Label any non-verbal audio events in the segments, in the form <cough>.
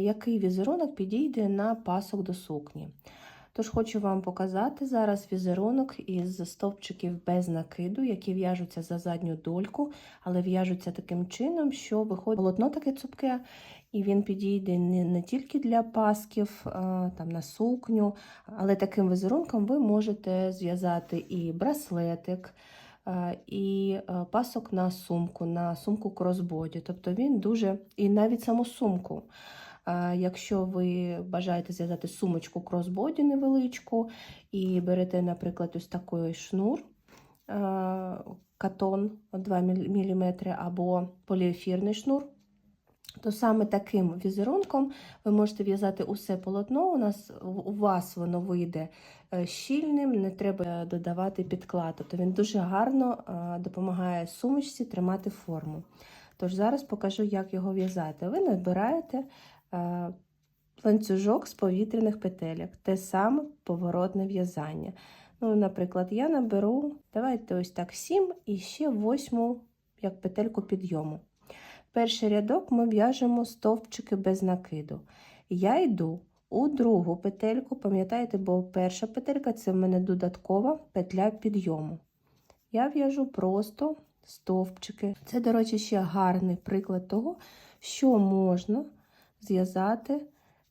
який візерунок підійде на пасок до сукні. Тож хочу вам показати зараз візерунок із стовпчиків без накиду, які в'яжуться за задню дольку, але в'яжуться таким чином, що виходить полотно таке цупке, і він підійде не, тільки для пасків а, там, на сукню, але таким візерунком ви можете зв'язати і браслетик, і пасок на сумку, на сумку кросбоді. Тобто він дуже, і навіть саму сумку. А Якщо ви бажаєте зв'язати сумочку кросбоді невеличку і берете, наприклад, ось такий шнур, катон 2 мм або поліефірний шнур, то саме таким візерунком ви можете в'язати усе полотно. У нас у вас воно вийде е, щільним, не треба додавати підклад. Тобто він дуже гарно допомагає сумочці тримати форму. Тож зараз покажу, як його в'язати. Ви набираєте е, ланцюжок з повітряних петелек, те саме поворотне в'язання. Ну, Наприклад, я наберу, давайте ось так 7 і ще 8 як петельку підйому. Перший рядок ми в'яжемо стовпчики без накиду. Я йду у другу петельку, пам'ятаєте, бо перша петелька це в мене додаткова петля підйому. Я в'яжу просто стовпчики. Це, до речі, ще гарний приклад того, що можна зв'язати,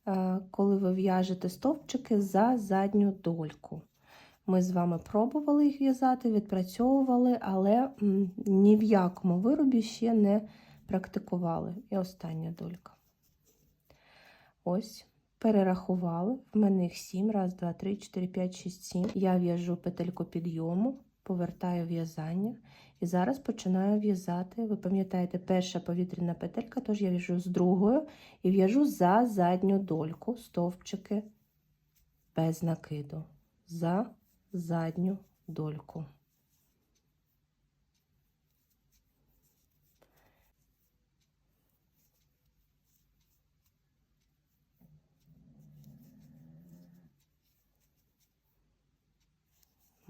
е, коли ви в'яжете стовпчики за задню дольку. Ми з вами пробували їх в'язати, відпрацьовували, але ні в якому виробі ще не практикували. І остання долька. Ось, перерахували. В мене їх 7, раз, два, три, 4, 5, 6, 7. Я в'яжу петельку підйому, повертаю в'язання. І зараз починаю в'язати. Ви пам'ятаєте, перша повітряна петелька, тож я в'яжу з другою і в'яжу за задню дольку стовпчики без накиду. За задню дольку.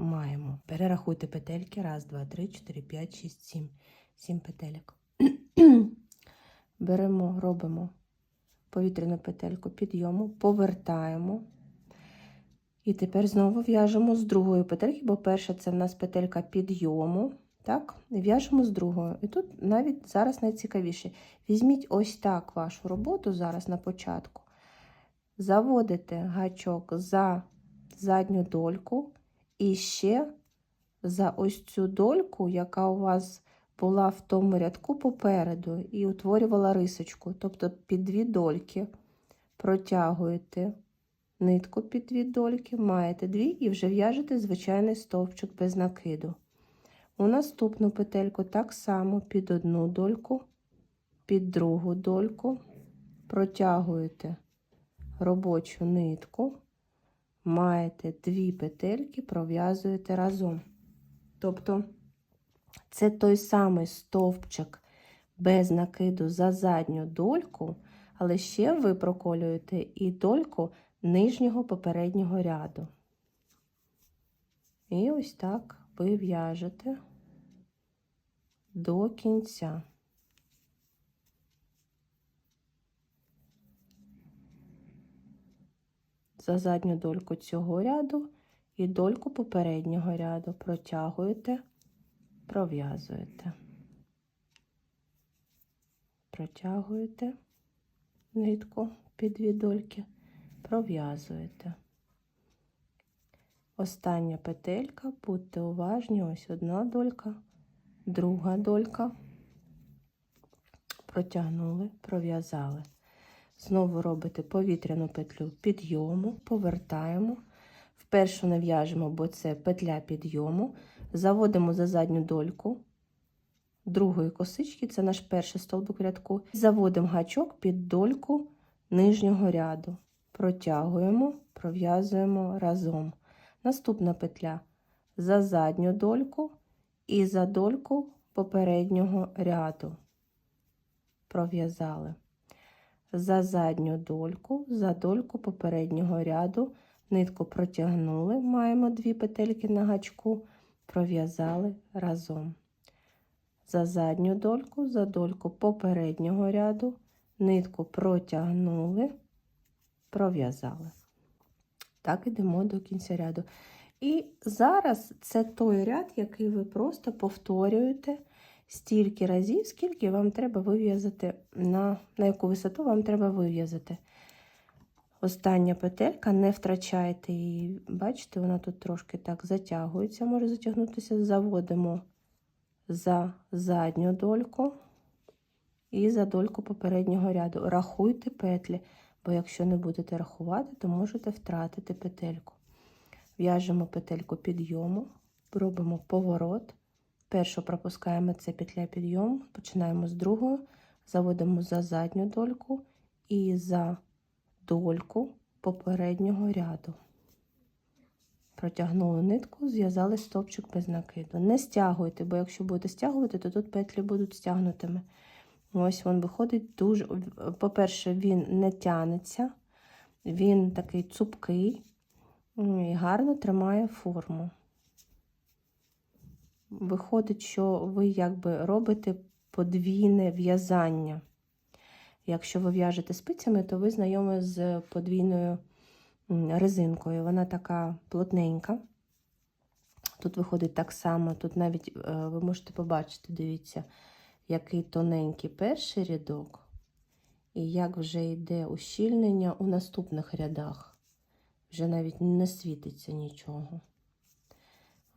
Маємо. Перерахуйте петельки. Раз, два, три, чотири, п'ять, шість, сім. Сім петельок. <clears throat> Беремо, робимо повітряну петельку підйому, повертаємо. І тепер знову в'яжемо з другої петельки, бо перша це в нас петелька підйому. Так, в'яжемо з другою. І тут навіть зараз найцікавіше. Візьміть ось так вашу роботу зараз на початку. Заводите гачок за задню дольку. І ще за ось цю дольку, яка у вас була в тому рядку попереду, і утворювала рисочку. Тобто під дві дольки протягуєте нитку під дві дольки, маєте дві і вже в'яжете звичайний стовпчик без накиду. У наступну петельку так само під одну дольку, під другу дольку протягуєте робочу нитку маєте дві петельки, пров'язуєте разом. Тобто це той самий стовпчик без накиду за задню дольку, але ще ви проколюєте і дольку нижнього попереднього ряду. І ось так ви в'яжете до кінця. За задню дольку цього ряду і дольку попереднього ряду протягуєте, пров'язуєте, протягуєте нитку під дві дольки, пров'язуєте. Остання петелька, будьте уважні, ось одна долька, друга долька, протягнули, пров'язали. Знову робите повітряну петлю підйому, повертаємо. Вперше не в'яжемо, бо це петля підйому. Заводимо за задню дольку другої косички, це наш перший стовбик рядку. Заводимо гачок під дольку нижнього ряду. Протягуємо, пров'язуємо разом. Наступна петля за задню дольку і за дольку попереднього ряду. Пров'язали за задню дольку, за дольку попереднього ряду, нитку протягнули, маємо дві петельки на гачку, пров'язали разом. За задню дольку, за дольку попереднього ряду, нитку протягнули, пров'язали. Так, ідемо до кінця ряду. І зараз це той ряд, який ви просто повторюєте стільки разів, скільки вам треба вив'язати, на, на яку висоту вам треба вив'язати. Остання петелька, не втрачайте її. Бачите, вона тут трошки так затягується, може затягнутися. Заводимо за задню дольку і за дольку попереднього ряду. Рахуйте петлі, бо якщо не будете рахувати, то можете втратити петельку. В'яжемо петельку підйому, робимо поворот. Першу пропускаємо це петля підйому, починаємо з другого, заводимо за задню дольку і за дольку попереднього ряду. Протягнули нитку, зв'язали стовпчик без накиду. Не стягуйте, бо якщо будете стягувати, то тут петлі будуть стягнутими. Ось він виходить дуже. По-перше, він не тянеться, він такий цупкий і гарно тримає форму. Виходить, що ви якби робите подвійне в'язання. Якщо ви в'яжете спицями, то ви знайомі з подвійною резинкою. Вона така плотненька. Тут виходить так само, тут навіть ви можете побачити, дивіться, який тоненький перший рядок, і як вже йде ущільнення у наступних рядах. Вже навіть не світиться нічого.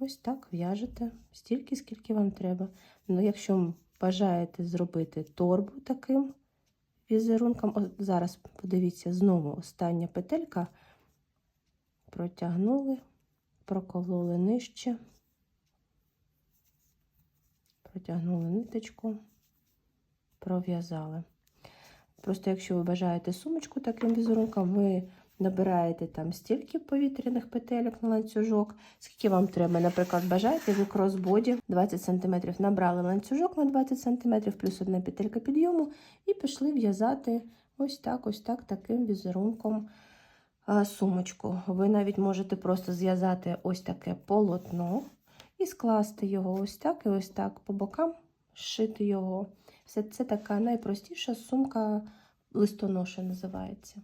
Ось так в'яжете стільки, скільки вам треба. Ну, якщо бажаєте зробити торбу таким візерунком, О, зараз подивіться, знову остання петелька, протягнули, прокололи нижче, протягнули ниточку, пров'язали. Просто, якщо ви бажаєте сумочку таким візерунком, ви набираєте там стільки повітряних петельок на ланцюжок, скільки вам треба. Наприклад, бажаєте ви кросбоді 20 см набрали ланцюжок на 20 см, плюс одна петелька підйому, і пішли в'язати ось так, ось так, таким візерунком сумочку. Ви навіть можете просто зв'язати ось таке полотно і скласти його ось так і ось так по бокам, зшити його. Все це така найпростіша сумка листоноша називається.